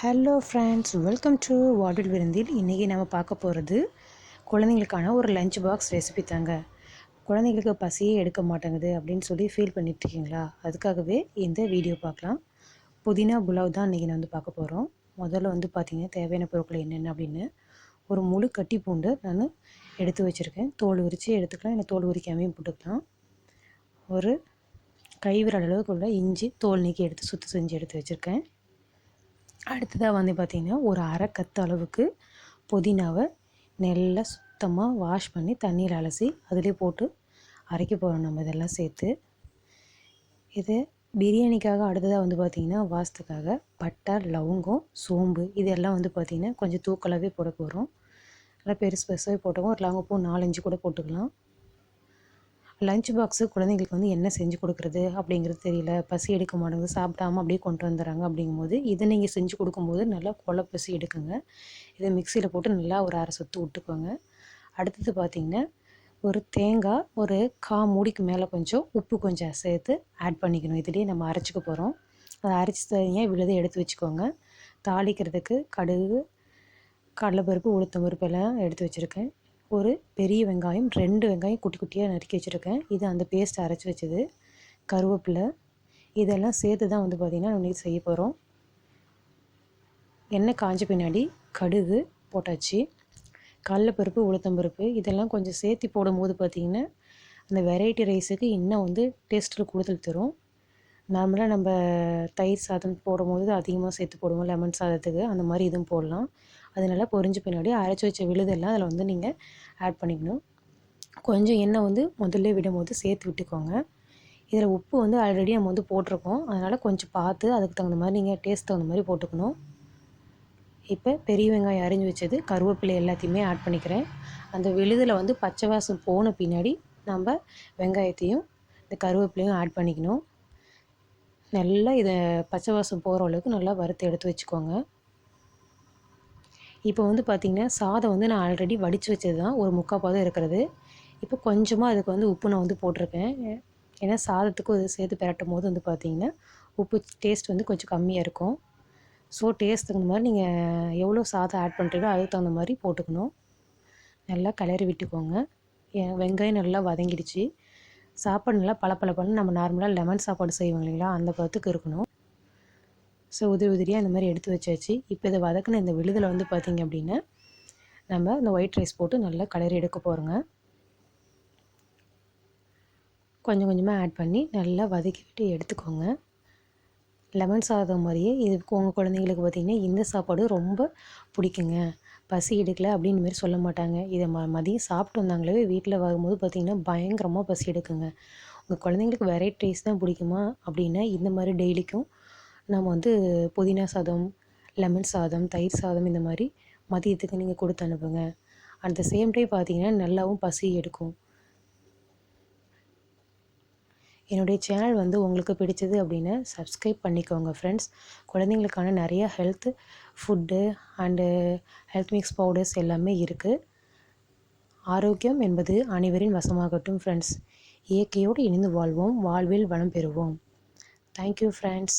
Hello friends welcome to வாடல் விருந்தில் இன்றைக்கி நம்ம பார்க்க போகிறது குழந்தைங்களுக்கான ஒரு லஞ்ச் பாக்ஸ் ரெசிபி தாங்க. குழந்தைங்களுக்கு பசியே எடுக்க மாட்டேங்குது அப்படின்னு சொல்லி ஃபீல் பண்ணிட்டுருக்கீங்களா அதுக்காகவே இந்த வீடியோ பார்க்கலாம். புதினா புலாவ் தான் இன்றைக்கி நான் வந்து பார்க்க போகிறோம் முதல்ல வந்து பார்த்திங்கன்னா தேவையான பொருட்கள் என்னென்ன அப்படின்னு ஒரு முழு கட்டி பூண்டு நான் எடுத்து வச்சுருக்கேன். தோல் உரித்து எடுத்துக்கலாம். இல்லை தோல் உரிக்காமையும் போட்டுக்கலாம். ஒரு கைவிரல் அளவுக்குள்ள இஞ்சி தோல் நீக்கி எடுத்து சுத்தம் செஞ்சு எடுத்து வச்சுருக்கேன். அடுத்ததாக வந்து பார்த்திங்கன்னா ஒரு அரை கத்து அளவுக்கு புதினாவை நல்லா சுத்தமாக வாஷ் பண்ணி தண்ணியில் அலசி அதிலே போட்டு அரைக்க போகிறோம் நம்ம இதெல்லாம் சேர்த்து. இது பிரியாணிக்காக அடுத்ததாக வந்து பார்த்திங்கன்னா வாசத்துக்காக பட்டை லவங்கம் சோம்பு இதெல்லாம் வந்து பார்த்திங்கன்னா கொஞ்சம் தூக்கலாகவே போட போகிறோம் நல்லா பெருசு பெருசாகவே போட்டுக்கோம் ஒரு லவங்கப்பூ நாலஞ்சு கூட போட்டுக்கலாம். லஞ்ச் பாக்ஸு குழந்தைங்களுக்கு வந்து என்ன செஞ்சு கொடுக்குறது அப்படிங்கிறது தெரியல. பசி எடுக்க மாட்டேங்குது. சாப்பிடாம அப்படியே கொண்டு வந்துடுறாங்க அப்படிங்கும்போது இதை நீங்கள் செஞ்சு கொடுக்கும்போது நல்லா கொலை பசி எடுக்குங்க. இதை மிக்சியில் போட்டு நல்லா ஒரு அரை சொத்து விட்டுக்கோங்க. அடுத்தது பார்த்திங்கன்னா ஒரு தேங்காய் ஒரு கா மூடிக்கு மேலே கொஞ்சம் உப்பு கொஞ்சம் சேர்த்து ஆட் பண்ணிக்கணும். இதுலேயே நம்ம அரைச்சிக்க போகிறோம் அதை அரைச்சி தனியாக விழுதை எடுத்து வச்சுக்கோங்க. தாளிக்கிறதுக்கு கடுகு கடலைப்பருப்பு உளுத்தம் பருப்பு எல்லாம் எடுத்து வச்சுருக்கேன். ஒரு பெரிய வெங்காயம் ரெண்டு வெங்காயம் குட்டி குட்டியாக நறுக்கி வச்சுருக்கேன். இது அந்த பேஸ்ட் அரைச்சி வச்சது. கருவேப்பிலை. இதெல்லாம் சேர்த்து தான் வந்து பார்த்திங்கன்னா நம்ம செய்ய போகிறோம் எண்ணெய் காஞ்ச பின்னாடி கடுகு போட்டாச்சு. கடலப்பருப்பு உளுத்தம்பருப்பு இதெல்லாம் கொஞ்சம் சேர்த்து போடும்போது பார்த்திங்கன்னா அந்த வெரைட்டி ரைஸுக்கு இன்னும் வந்து டேஸ்ட்டில் கூடுதல் தரும். நார்மலாக நம்ம தயிர் சாதம் போடும்போது அதிகமாக சேர்த்து போடுவோம். லெமன் சாதத்துக்கு அந்த மாதிரி இதுவும் போடலாம். அது நல்லா பொரிஞ்ச பின்னாடி அரைச்சி வச்ச விழுதெல்லாம் அதில் வந்து நீங்கள் ஆட் பண்ணிக்கணும். கொஞ்சம் எண்ணெய் வந்து முதல்ல விடும்போது சேர்த்து விட்டுக்கோங்க. இதில் உப்பு வந்து ஆல்ரெடி நம்ம வந்து போட்டிருக்கோம். அதனால் கொஞ்சம் பார்த்து அதுக்கு தகுந்த மாதிரி நீங்கள் டேஸ்ட் தகுந்த மாதிரி போட்டுக்கணும். இப்போ பெரிய வெங்காயம் அரிஞ்சு வச்சது கருவேப்பிலை எல்லாத்தையுமே ஆட் பண்ணிக்கிறேன். அந்த விழுதில் வந்து பச்சை வாசம் போன பின்னாடி நம்ம வெங்காயத்தையும் இந்த கருவேப்பிலையும் ஆட் பண்ணிக்கணும். நல்லா இதை பச்சை வாசம் போகிற அளவுக்கு நல்லா வறுத்து எடுத்து வச்சுக்கோங்க. இப்போ வந்து பார்த்திங்கன்னா சாதம் வந்து நான் ஆல்ரெடி வடித்து வச்சது தான் ஒரு முக்கால் பாதம் இருக்கிறது. இப்போ கொஞ்சமாக அதுக்கு வந்து உப்பு நான் வந்து போட்டிருக்கேன். ஏன்னா சாதத்துக்கும் இது சேர்த்து பிரட்டும் போது வந்து பார்த்திங்கன்னா உப்பு டேஸ்ட் வந்து கொஞ்சம் கம்மியாக இருக்கும். ஸோ டேஸ்ட் தகுந்த மாதிரி நீங்கள் எவ்வளோ சாதம் ஆட் பண்ணுறீங்களோ அதுக்கு தகுந்த மாதிரி போட்டுக்கணும். நல்லா கிளறி விட்டுக்கோங்க. வெங்காயம் நல்லா வதங்கிடுச்சு. சாப்பாடு நல்லா பளபளன்னு நம்ம நார்மலாக லெமன் சாப்பாடு செய்வோம் இல்லைங்களா அந்த பதத்துக்கு இருக்கணும். ஸோ உதிரி உதிரியாக இந்த மாதிரி எடுத்து வச்சாச்சு. இப்போ இதை வதக்கின இந்த விழுதில் வந்து பார்த்திங்க அப்படின்னா நம்ம இந்த ஒயிட் ரைஸ் போட்டு நல்லா கலரி எடுக்க போகிறோங்க கொஞ்சம் கொஞ்சமாக ஆட் பண்ணி நல்லா வதக்கி விட்டு எடுத்துக்கோங்க. லெமன் சாதம் மாதிரியே இது உங்கள் குழந்தைங்களுக்கு பார்த்திங்கன்னா இந்த சாப்பாடு ரொம்ப பிடிக்குங்க. பசி எடுக்கலை அப்படின்னு மாரி சொல்ல மாட்டாங்க. இதை ம மதியம் சாப்பிட்டு வந்தாங்களே வீட்டில் வரும்போது பார்த்திங்கன்னா பயங்கரமாக பசி எடுக்குங்க. உங்கள் குழந்தைங்களுக்கு வெரைட்டி ரைஸ் தான் பிடிக்குமா அப்படின்னா இந்த மாதிரி டெய்லிக்கும் நம்ம வந்து புதினா சாதம் லெமன் சாதம் தயிர் சாதம் இந்த மாதிரி மதியத்துக்கு நீங்கள் கொடுத்து அனுப்புங்க. அட் த சேம் டைம் பார்த்தீங்கன்னா நல்லாவும் பசி எடுக்கும். என்னுடைய சேனல் வந்து உங்களுக்கு பிடிச்சது அப்படின்னு சப்ஸ்கிரைப் பண்ணிக்கோங்க ஃப்ரெண்ட்ஸ் குழந்தைங்களுக்கான நிறைய health food and health mix powders எல்லாமே இருக்குது ஆரோக்கியம் என்பது அனைவரின் வசமாகட்டும் ஃப்ரெண்ட்ஸ் இயற்கையோடு இணைந்து வாழ்வோம். வாழ்வில் வளம் பெறுவோம். Thank you friends